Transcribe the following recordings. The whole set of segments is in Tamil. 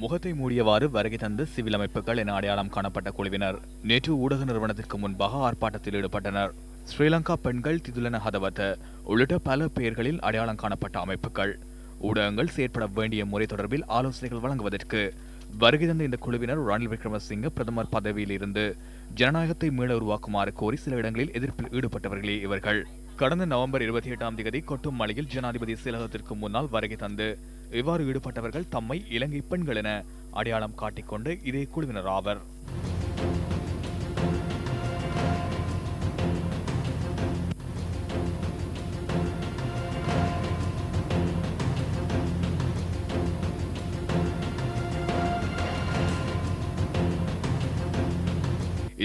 முகத்தை மூடியவாறு வருகை தந்து சிவில் அமைப்புகள் என அடையாளம் காணப்பட்ட குழுவினர். நேற்று ஊடக நிறுவனத்திற்கு முன்பாக ஆர்ப்பாட்டத்தில் ஈடுபட்டனர். ஸ்ரீலங்கா பெண்கள் திதுலன ஹதவத்த உள்ளிட்ட பல பெயர்களில் அடையாளம் காணப்பட்ட அமைப்புகள். ஊடகங்கள் செயற்பட வேண்டிய முறை தொடர்பில் ஆலோசனைகள் வழங்குவதற்கு வருகை தந்த இந்த குழுவினர் ரணில் விக்ரமசிங்க பிரதமர் பதவியில் இருந்து ஜனநாயகத்தை மீள உருவாக்குமாறு கோரி சில இடங்களில் எதிர்ப்பில் ஈடுபட்டவர்களே இவர்கள். கடந்த நவம்பர் இருபத்தி எட்டாம் தேதி கொட்டும் மலையில் ஜனாதிபதி செயலகத்திற்கு முன்னால் வருகை தந்து இவ்வாறு ஈடுபட்டவர்கள் தம்மை இலங்கை பெண்கள் என அடையாளம் காட்டிக்கொண்டு இதே குழுவினர் ஆவர்.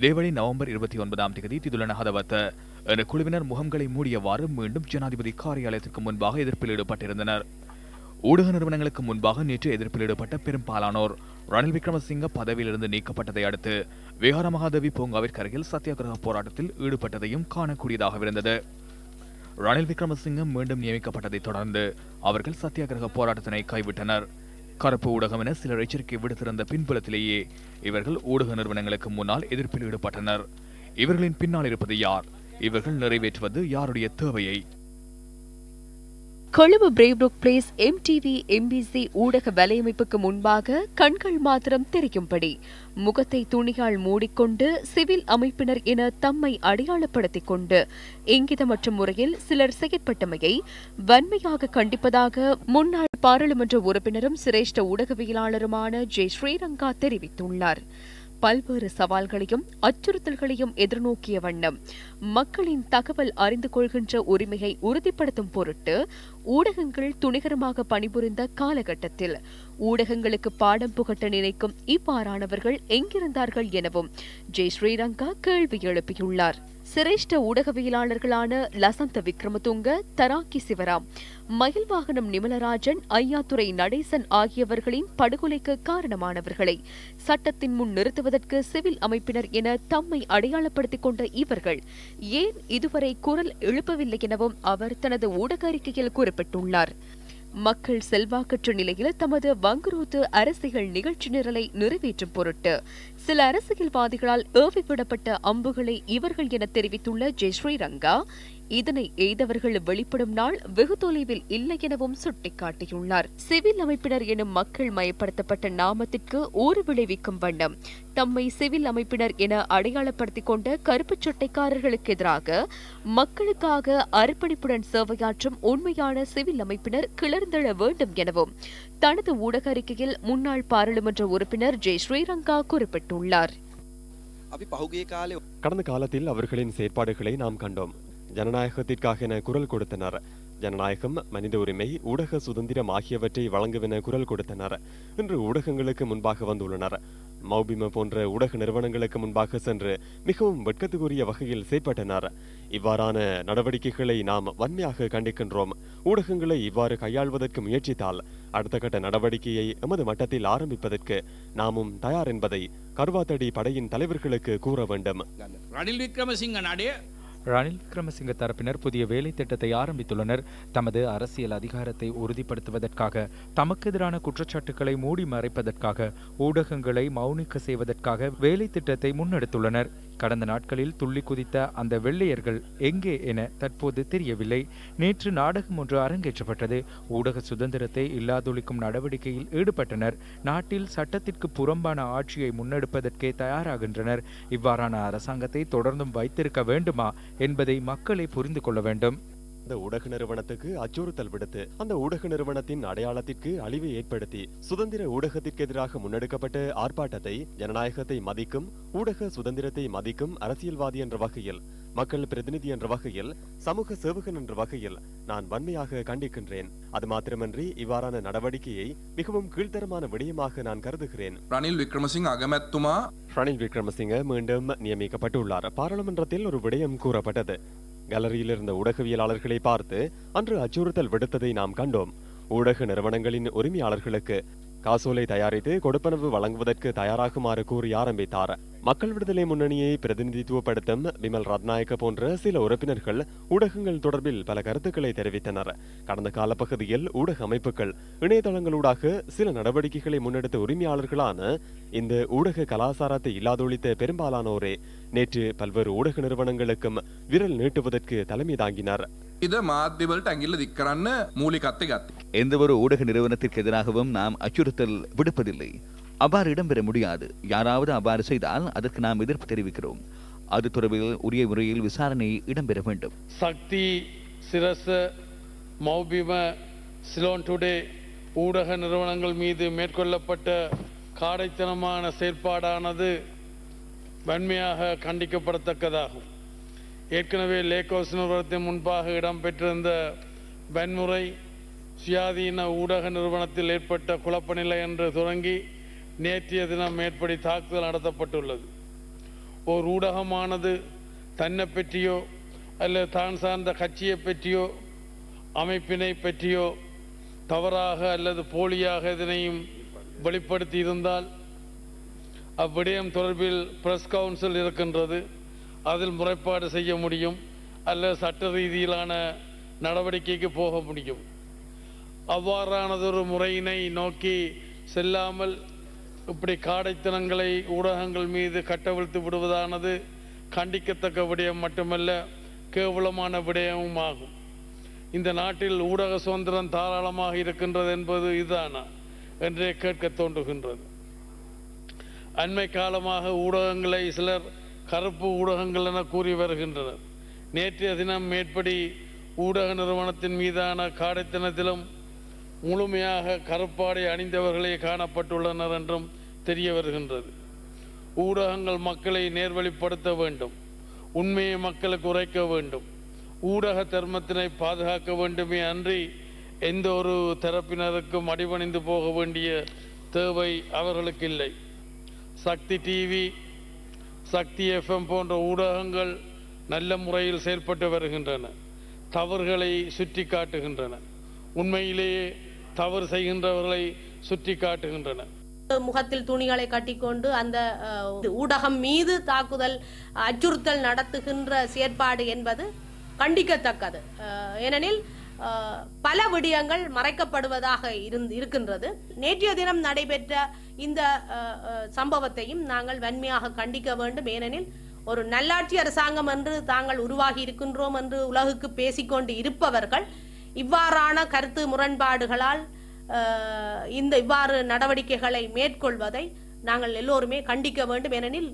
இதேவழி நவம்பர் இருபத்தி ஒன்பதாம் தேதி திதுலன ஹதவத்த என்ற குழுவினர் முகங்களை மூடியவாறு மீண்டும் ஜனாதிபதி காரியாலயத்திற்கு முன்பாக எதிர்ப்பில் ஈடுபட்டிருந்தனர். ஊடக நிறுவனங்களுக்கு முன்பாக நேற்று எதிர்ப்பில் ஈடுபட்ட பெரும்பாலானோர் ரணில் விக்ரமசிங்க பதவியிலிருந்து நீக்கப்பட்டதை அடுத்து விஹார மகாதேவி பூங்காவிற்கு அருகில் சத்தியாகிரக போராட்டத்தில் ஈடுபட்டதையும் காணக்கூடியதாக இருந்தது ரணில் விக்ரமசிங்க மீண்டும் நியமிக்கப்பட்டதைத் தொடர்ந்து அவர்கள் சத்தியாகிரக போராட்டத்தினை கைவிட்டனர். கருப்பு ஊடகம் என சிலர் எச்சரிக்கை விடுத்திருந்த பின்புலத்திலேயே இவர்கள் ஊடக நிறுவனங்களுக்கு முன்னால் எதிர்ப்பில் ஈடுபட்டனர். இவர்களின் பின்னால் இருப்பது யார்? இவர்கள் நிறைவேற்றுவது யாருடைய தேவையை? Colombo Braybrooke place MTV MBC ஊடக வலையமைப்புக்கு முன்பாக கண்கள் மாத்திரம் தெரியும்படி. முகத்தை துணியால் மூடிக்கொண்டு சிவில் அமைப்பினர் என தம்மை அடையாளப்படுத்திக் கொண்டு இங்கிதமற்ற முறையில் சிலர் செயற்பட்டமையை வன்மையாக கண்டிப்பதாக முன்னாள் பாராளுமன்ற உறுப்பினரும் சிரேஷ்ட ஊடகவியலாளருமான ஜே. ஸ்ரீரங்கா தெரிவித்துள்ளார். பல்வேறு சவால்களையும் அச்சுறுத்தல்களையும் எதிர்நோக்கிய வண்ணம் மக்களின் தகவல் அறிந்து கொள்கின்ற உரிமையை உறுதிப்படுத்தும் பொருட்டு ஊடகங்கள் துணிகரமாக பணிபுரிந்த காலகட்டத்தில் ஊடகங்களுக்கு பாடம் புகட்ட நினைக்கும் இவ்வாறானவர்கள் எங்கிருந்தார்கள் எனவும் ஜெய் ஸ்ரீரங்கா கேள்வி எழுப்பியுள்ளார். சிரேஷ்ட ஊடகவியலாளர்களான லசந்த விக்ரமதுங்க தராக்கி சிவராம் மயில் வாகனம் நிமலராஜன் ஐயாத்துறை நடேசன் ஆகியவர்களின் படுகொலைக்கு காரணமானவர்களை சட்டத்தின் முன் நிறுத்துவதற்கு சிவில் அமைப்பினர் என தம்மை அடையாளப்படுத்திக் கொண்ட இவர்கள் ஏன் இதுவரை குரல் எழுப்பவில்லை எனவும் அவர் தனது ஊடக அறிக்கையில் குறிப்பிட்டுள்ளார். மக்கள் செல்வாக்கற்ற நிலையில் தமது வங்குரோத்து அரசியல் நிகழ்ச்சி நிரலை நிறைவேற்றும் பொருட்டு சில அரசியல்வாதிகளால் ஏவிவிடப்பட்ட அம்புகளை இவர்கள் என தெரிவித்துள்ள ஜெய் ஸ்ரீரங்கா இதனை எய்தவர்கள் வெளிப்படும் நாள் வெகு தொலைவில் இல்லை எனவும் சுட்டிக்காட்டியுள்ளார். சிவில் அமைப்பினர் எனும் மக்கள் மயப்படுத்தப்பட்ட நாமத்திற்கு ஊறு விளைவிக்கும் வண்ணம். தம்மை சிவில் அமைப்பினர் என அடையாளப்படுத்திக் கொண்ட கருப்பு சட்டைக்காரர்களுக்கு எதிராக மக்களுக்காக அர்ப்பணிப்புடன் சேவையாற்றும் உண்மையான சிவில் அமைப்பினர் கிளர்ந்தெழ வேண்டும் எனவும் தனது ஊடக அறிக்கையில் முன்னாள் பாராளுமன்ற உறுப்பினர் ஜெய் ஸ்ரீரங்கா குறிப்பிட்டுள்ளார். கடந்த காலத்தில் அவர்களின் செயற்பாடுகளை நாம் கண்டோம். ஜனநாயகத்திற்காக என குரல் கொடுத்தனர். ஜனநாயகம் மனித உரிமை ஊடக சுதந்திரம் ஆகியவற்றை வழங்குவன குரல் கொடுத்தனர். என்று ஊடகங்களுக்கு முன்பாக வந்துள்ளனர். மௌபிம போன்ற ஊடக நிறுவனங்களுக்கு முன்பாக சென்று மிகவும் வெட்கத்துக்குரிய வகையில் செயற்பட்டனர். இவ்வாறான நடவடிக்கைகளை நாம் வன்மையாக கண்டிக்கின்றோம். ஊடகங்களை இவ்வாறு கையாள்வதற்கு முயற்சித்தால் அடுத்த கட்ட நடவடிக்கையை எமது மட்டத்தில் ஆரம்பிப்பதற்கு நாமும் தயார் என்பதை கர்வாத்தடி படையின் தலைவர்களுக்கு கூற வேண்டும். ரணில் விக்ரமசிங்க ரணில் விக்ரமசிங்க தரப்பினர் புதிய வேலை திட்டத்தை ஆரம்பித்துள்ளனர். தமது அரசியல் அதிகாரத்தை உறுதிப்படுத்துவதற்காக தமக்கு எதிரான குற்றச்சாட்டுகளை மூடி மறைப்பதற்காக ஊடகங்களை மௌனிக்க செய்வதற்காக வேலை திட்டத்தை முன்னெடுத்துள்ளனர். கடந்த நாட்களில் துள்ளி குதித்த அந்த வெள்ளையர்கள் எங்கே என தற்போது தெரியவில்லை. நேற்று நாடகம் ஒன்று அரங்கேற்றப்பட்டது. ஊடக சுதந்திரத்தை இல்லாதொழிக்கும் நடவடிக்கையில் ஈடுபட்டனர். நாட்டில் சட்டத்திற்கு புறம்பான ஆட்சியை முன்னெடுப்பதற்கே தயாராகின்றனர். இவ்வாறான அரசாங்கத்தை தொடர்ந்தும் வைத்திருக்க வேண்டுமா என்பதை மக்களை புரிந்து கொள்ள வேண்டும். இந்த ஊடக நிறுவனத்துக்கு அச்சுறுத்தல் விடுத்து அந்த ஊடக நிறுவனத்தின் அடையாளத்திற்கு அழிவை ஏற்படுத்தி சுதந்திர ஊடகத்திற்கு எதிராக முன்னெடுக்கப்பட்ட ஆர்ப்பாட்டத்தை ஜனநாயகத்தை மதிக்கும் ஊடக சுதந்திரத்தை மதிக்கும் அரசியல்வாதி என்ற வகையில் மக்கள் பிரதிநிதி என்ற வகையில் சமூக சேவகன் என்ற வகையில் நான் வன்மையாக கண்டிக்கின்றேன். அது மாத்திரமன்றி இவ்வாறான நடவடிக்கையை மிகவும் கீழ்த்தரமான விடயமாக நான் கருதுகிறேன். ரணில் விக்ரமசிங் அகமத்துமா ரணில் விக்ரமசிங்க மீண்டும் நியமிக்கப்பட்டுள்ளார். பாராளுமன்றத்தில் ஒரு விடயம் கூறப்பட்டது. கேலரியில் இருந்த ஊடகவியலாளர்களை பார்த்து அன்று அச்சுறுத்தல் விடுத்ததை நாம் கண்டோம். ஊடக நிறுவனங்களின் உரிமையாளர்களுக்கு காசோலை தயாரித்து கொடுப்பனவு வழங்குவதற்கு தயாராகுமாறு கூறி ஆரம்பித்தார். மக்கள் விடுதலை முன்னணியை பிரதிநிதித்துவப்படுத்தும் விமல் ரத்நாயக்க போன்ற சில உறுப்பினர்கள் ஊடகங்கள் தொடர்பில் பல கருத்துக்களை தெரிவித்தனர். கடந்த காலப்பகுதியில் ஊடக அமைப்புகள் இணையதளங்களூடாக சில நடவடிக்கைகளை முன்னெடுத்த உரிமையாளர்களான இந்த ஊடக கலாசாரத்தை இல்லாதொழித்த பெரும்பாலானோரே நேற்று பல்வேறு ஊடக நிறுவனங்களுக்கும் விரல் நீட்டுவதற்கு தலைமை தாங்கினர். இதை மாத்தியவர்கிட்ட அங்கில்லது இக்கறான்னு மூலிகத்தை காத்தி எந்தவொரு ஊடக நிறுவனத்திற்கு எதிராகவும் நாம் அச்சுறுத்தல் விடுப்பதில்லை அவ்வாறு இடம்பெற முடியாது யாராவது அவ்வாறு செய்தால் அதற்கு நாம் எதிர்ப்பு தெரிவிக்கிறோம் அது தொடர்பில் உரிய முறையில் விசாரணை இடம்பெற வேண்டும் சக்தி சிரச மௌபிம சிலோன் டுடே ஊடக நிறுவனங்கள் மீது மேற்கொள்ளப்பட்ட காடைத்தனமான செயற்பாடானது வன்மையாக கண்டிக்கப்படத்தக்கதாகும் ஏற்கனவே லேகோஸ் நிறுவனத்தின் முன்பாக இடம்பெற்றிருந்த வன்முறை சுயாதீன ஊடக நிறுவனத்தில் ஏற்பட்ட குழப்ப நிலை என்று தொடங்கி நேற்றைய தினம் மேற்படி தாக்குதல் நடத்தப்பட்டுள்ளது. ஓர் ஊடகமானது தன்னை பற்றியோ அல்லது தான் சார்ந்த கட்சியை பற்றியோ அமைப்பினை பற்றியோ தவறாக அல்லது போலியாக இதனையும் வெளிப்படுத்தி இருந்தால் அவ்விடயம் தொடர்பில் பிரஸ் கவுன்சில் இருக்கின்றது. அதில் முறைப்பாடு செய்ய முடியும் அல்லது சட்ட ரீதியிலான நடவடிக்கைக்கு போக முடியும். அவ்வாறானதொரு முறையினை நோக்கி செல்லாமல் இப்படி காடைத்தனங்களை ஊடகங்கள் மீது கட்டவிழ்த்து விடுவதானது கண்டிக்கத்தக்க விடயம் மட்டுமல்ல கேவலமான விடயமும் ஆகும். இந்த நாட்டில் ஊடக சுதந்திரம் தாராளமாக இருக்கின்றது என்பது இதுதானா என்றே கேட்க தோன்றுகின்றது. அண்மை காலமாக ஊடகங்களை சிலர் கருப்பு ஊடகங்கள் என கூறி வருகின்றனர். நேற்றைய தினம் மேற்படி ஊடக நிறுவனத்தின் மீதான காடைத்தனத்திலும் முழுமையாக கருப்பாடை அணிந்தவர்களே காணப்பட்டுள்ளனர் என்றும் தெரிய வருகின்றது. ஊடகங்கள் மக்களை நேர்வழிப்படுத்த வேண்டும். உண்மையை மக்களுக்கு உரைக்க வேண்டும். ஊடக தர்மத்தினை பாதுகாக்க வேண்டுமே அன்றி எந்த ஒரு தரப்பினருக்கும் அடிபணிந்து போக வேண்டிய தேவை அவர்களுக்கு இல்லை. சக்தி டிவி சக்தி எஃப்எம் போன்ற ஊடகங்கள் நல்ல முறையில் செயல்பட்டு வருகின்றன. தவறுகளை சுற்றி காட்டுகின்றன. உண்மையிலேயே தவறு செய்கின்றவர்களை சுற்றி காட்டுகின்றன. முகத்தில் துணிகளை கட்டிக்கொண்டு அந்த ஊடகம் மீது தாக்குதல் அச்சுறுத்தல் நடத்துகின்ற செயற்பாடு என்பது கண்டிக்கத்தக்கது. ஏனெனில் பல விடயங்கள் மறைக்கப்படுவதாக இருந்து இருக்கின்றது. நேற்றைய தினம் நடைபெற்ற இந்த சம்பவத்தையும் நாங்கள் வன்மையாக கண்டிக்க வேண்டும். ஏனெனில் ஒரு நல்லாட்சி அரசாங்கம் என்று தாங்கள் உருவாகி இருக்கின்றோம் என்று உலகுக்கு பேசிக்கொண்டு இருப்பவர்கள் இவ்வாறான கருத்து முரண்பாடுகளால் இந்த இவ்வாறு நடவடிக்கைகளை மேற்கொள்வதை நாங்கள் எல்லோருமே கண்டிக்க வேண்டும். ஏனெனில்